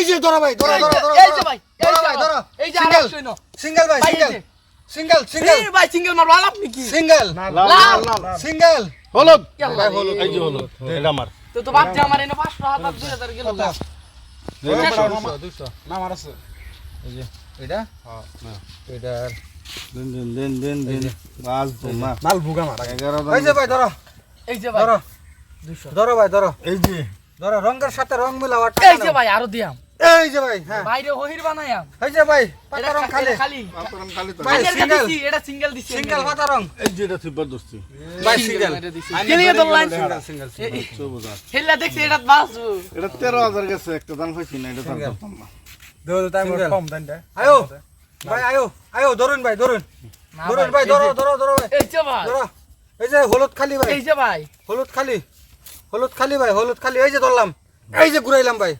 এই যে ধরো ভাই ধরো এই ধরো ধরো এই যে ভাই, এই যে ভাই আমার- ধরো এই যে সিঙ্গেল আমার। সিঙ্গেল ভাই সিঙ্গেল সিঙ্গেল সিঙ্গেল। এই ভাই সিঙ্গেল মারবো আর আপনি কি সিঙ্গেল। লাল সিঙ্গেল কেলা ভাই, রে। হলুদ। এই যে হলুদ। এটা আমার তো তো বাপ যে আমার এনে 500 হাজার 2000 গেল গা। এটা? এটা দিন দিন দিন দিন দিন। বাস তোমা মাল। ভুগা মারা এই যে ভাই ধরো। এই যে ভাই ধরো। 200 ধরো ভাই ধরো। এই যে। ধরো রঙের সাথে রং মিলাও এই যে ভাই আরও দিয়াম এই যে ভাই হ্যাঁ। বাইরে হহির বানায়াম এই যে ভাই পাতা রং খা- খালি। তো। ভাই, আগের কা single। দিছি, এটা সিঙ্গেল দিছি। সিঙ্গেল পাতা রং। এই যে এটা থিবার ভাই সিঙ্গেল এটা দিছি। তো লাইন সিঙ্গেল চৌব দেখছি এটা বাসু এটা তেরো হাজার গেছে একটা দাম পাইছি না এটা দাম করতাম না। দৌড় টাইম কম দেন আয়ো। ভাই আয়ো আয়ো ধরুন ভাই ধরুন ধরুন ভাই, ভাই ধরো ধরো ধরো ভাই। এই যে ভাই। ধরো এই যে হলুদ খালি ভাই। এই যে ভাই। হলুদ খালি। হলুদ খালি ভাই হলুদ খালি। এই যে ধরলাম। এই যে ঘুরাইলাম ভাই।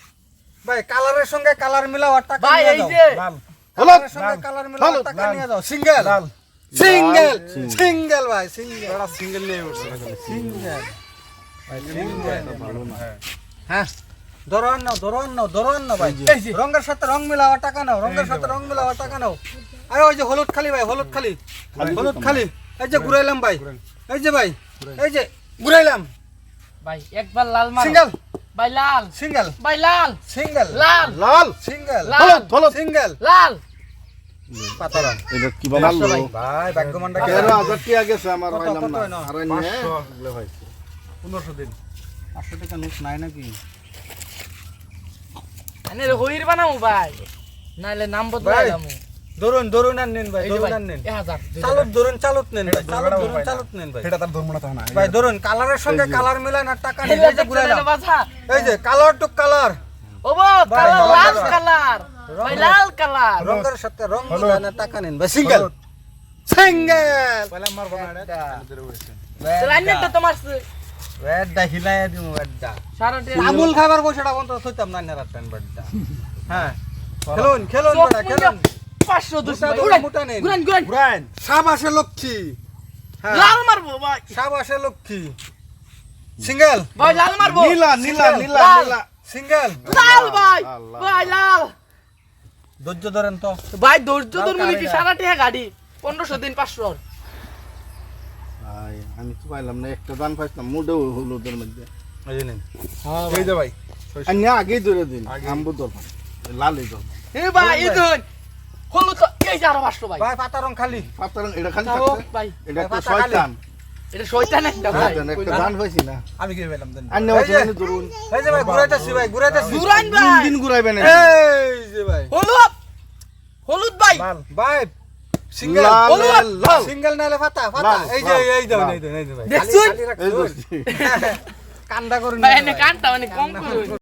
ভাই কালারের সঙ্গে কালার মিলাও আর টাকা ভাই এই যে লাল। কালারের সঙ্গে কালার মিলাও আর টাকা নিয়ে যাও। সিঙ্গেল। লাল। সিঙ্গেল। সিঙ্গেল ভাই সিঙ্গেল। এরা সিঙ্গেল নিয়ে উঠছে। সিঙ্গেল। ভালো না হ্যাঁ। আর নাও আর নাও আর নাও ভাই। যে। রঙের সাথে রং মিলাও আর টাকা নাও রঙের সাথে রং মিলাও আর টাকা নাও। আরে ওই যে হলুদ খালি ভাই হলুদ খালি। হলুদ খালি। এই যে ঘুরাইলাম ভাই। এই যে ভাই এই যে ঘুরাইলাম। ভাই একবার লাল মার। সিঙ্গেল। ভাই লাল সিঙ্গেল। ভাই লাল সিঙ্গেল। লাল। লাল। সিঙ্গেল। লাল। হলুদ সিঙ্গেল। লাল। পাতা রং এটা কি বাবা ভাই। ভাই ভাগ্যমানটা তেরো হাজার টাকা আমার পাইলাম না। দিন। টাকা নোট নাই নাকি? বানামু ভাই। নাইলে নাম বদলাইলাম ধরুন ধরুন আর নিন ভাই ধরুন আর নিন। 1000 চালুত ধরুন চালুত নেন ভাই এটা চালুত ধরুন না। চালুত নেন ভাই। সেটা তার ধর্ম না না ভাই ধরুন কালারের সঙ্গে কালার মিলান আর টাকা হেল্লা যে ঘুরাইলাম এই যে কালার টু কালার। ও বো কালার লাল কালার। ভাই লাল কালার। রঙের সাথে রং মিলান আর টাকা নিন ভাই সিঙ্গেল। সিঙ্গেল। মারবো না এটা লাইনটা তোমার দিমু সারাটে আমুল খাবার পয়সাটা বন্ধ থইতাম না নেরাত টাইম হ্যাঁ। খেলুন খেলুন খেলুন। 500 দুশো মোটা উড়ান মোটা নেন। গুরান গুরান ব্রাইন সাবাসে লক্ষ্মী। হ্যাঁ। লাল মারবো ভাই। সাবাসে লক্ষ্মী। সিঙ্গেল? ভাই লাল মারবো। নীলা নীলা নীলা নীলা। সিঙ্গেল? লাল ভাই। লাল, লাল। ভাই লাল। ধৈর্য ধরেন তো। ভাই ধৈর্য ধরবো নাকি? কারিনা। সারাটে গাড়ি। 1500 দিন 500 ভাই আমি তো পাইলাম না। একটা দান পাইছিলাম মোটেও হলুদের মধ্যে। এই যে নিন। এই যে ভাই। আর আগেই ধরে দিন। আম্বু ধরবাম লালই ধরবাম এ ভাই এই হলুদ তো এই যে আরও 500 ভাই। ভাই পাতা রং খালি। পাতারং এটা খালি থাকছে? ভাই। এটা একটা শয়তান। এটা শয়তান একটা ভাই। একটা দান পাইছি না? আমি কি পেলাম দেন আর এই যে। ধরুন এই যে ভাই ঘুরাইতেছি ভাই ঘুরাইতেছি। গুরান তিন দিন ঘুরাইবেন এই যে ভাই। হলুদ! হলুদ ভাই। ভাই সিঙ্গেল। হলুদ। সিঙ্গেল নালে পাতা পাতা এই যে এই দাও লাল। এই দাও এই দাও ভাই। দেখছুন? খালি এই রাখছুন ধরছি কান্দা করুন। ভাই এনে কানটা মানে কম করে